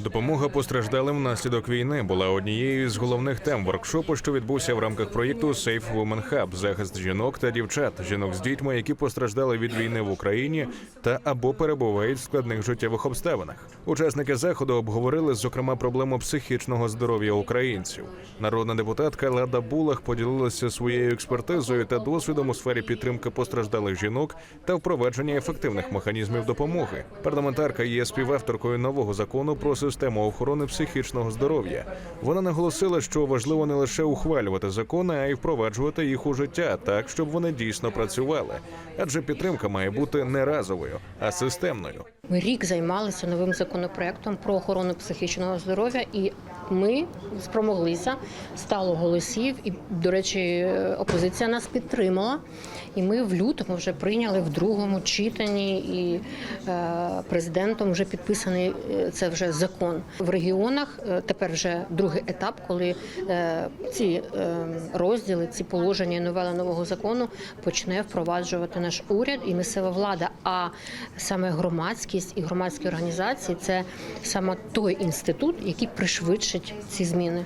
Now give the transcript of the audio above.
Допомога постраждалим внаслідок війни була однією з головних тем воркшопу, що відбувся в рамках проєкту Safe Women Hub – захист жінок та дівчат, жінок з дітьми, які постраждали від війни в Україні та або перебувають в складних життєвих обставинах. Учасники заходу обговорили зокрема проблему психічного здоров'я українців. Народна депутатка Лада Булах поділилася своєю експертизою та досвідом у сфері підтримки постраждалих жінок та впровадження ефективних механізмів допомоги. Парламентарка є співавторкою нового закону про систему охорони психічного здоров'я. Вона наголосила, що важливо не лише ухвалювати закони, а й впроваджувати їх у життя так, щоб вони дійсно працювали. Адже підтримка має бути не разовою, а системною. Ми рік займалися новим законопроектом про охорону психічного здоров'я, і ми спромоглися стало голосів. І, до речі, опозиція нас підтримала. І ми в лютому вже прийняли в другому читанні, і е, президентом вже підписаний е, це вже закон в регіонах. е, Тепер вже другий етап, коли ці розділи, ці положення і новела нового закону почне впроваджувати наш уряд і місцева влада. А саме громадськість і громадські організації це саме той інститут, який пришвидшить ці зміни.